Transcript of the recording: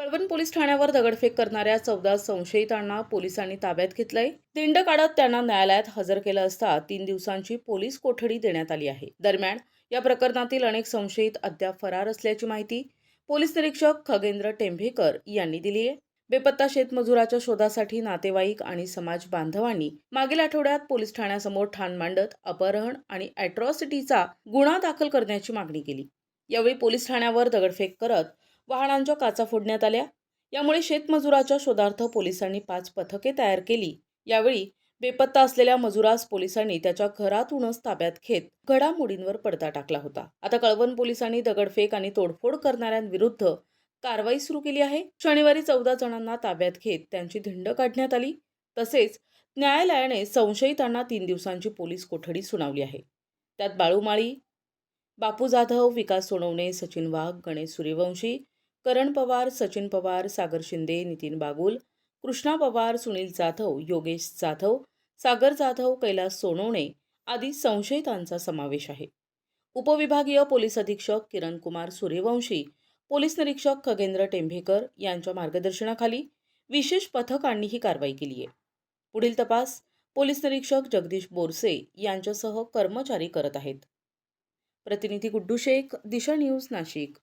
Kalwan police ठाण्यावर दगडफेक करणाऱ्या चौदा संशयितांना पोलिसांनी ताब्यात घेतलंय. दिंड काढत त्यांना न्यायालयात हजर केलं असता तीन दिवसांची पोलीस कोठडी देण्यात आली आहे. दरम्यान या प्रकरणातील अनेक संशयित अद्याप फरार असल्याची माहिती पोलीस निरीक्षक खगेंद्र टेंभेकर यांनी दिली आहे. बेपत्ता शेतमजुराच्या शोधासाठी नातेवाईक आणि समाज बांधवांनी मागील आठवड्यात पोलीस ठाण्यासमोर ठाण मांडत अपहरण आणि अॅट्रॉसिटीचा गुन्हा दाखल करण्याची मागणी केली. यावेळी पोलीस ठाण्यावर दगडफेक करत वाहनांच्या काचा फोडण्यात आल्या. यामुळे शेतमजुराच्या शोधार्थ पोलिसांनी पाच पथके तयार केली. यावेळी बेपत्ता असलेल्या मजुरास पोलिसांनी त्याच्या घरातूनच ताब्यात घेत घडामोडींवर पडदा टाकला होता. आता कळवण पोलिसांनी दगडफेक आणि तोडफोड करणाऱ्यांविरुद्ध कारवाई सुरू केली आहे. शनिवारी चौदा जणांना ताब्यात घेत त्यांची धिंड काढण्यात आली. तसेच न्यायालयाने संशयितांना तीन दिवसांची पोलीस कोठडी सुनावली आहे. त्यात बाळूमाळी बापू जाधव विकास सोनवणे सचिन वाघ गणेश सूर्यवंशी करण पवार सचिन पवार सागर शिंदे नितीन बागुल कृष्णा पवार सुनील जाधव योगेश जाधव सागर जाधव कैलास सोनवणे आदी संशयितांचा समावेश आहे. उपविभागीय पोलीस अधीक्षक किरण कुमार सूर्यवंशी पोलीस निरीक्षक खगेंद्र टेंभेकर यांच्या मार्गदर्शनाखाली विशेष पथकांनी ही कारवाई केली आहे. पुढील तपास पोलीस निरीक्षक जगदीश बोरसे यांच्यासह कर्मचारी करत आहेत. प्रतिनिधी गुड्डू शेख दिशा न्यूज नाशिक.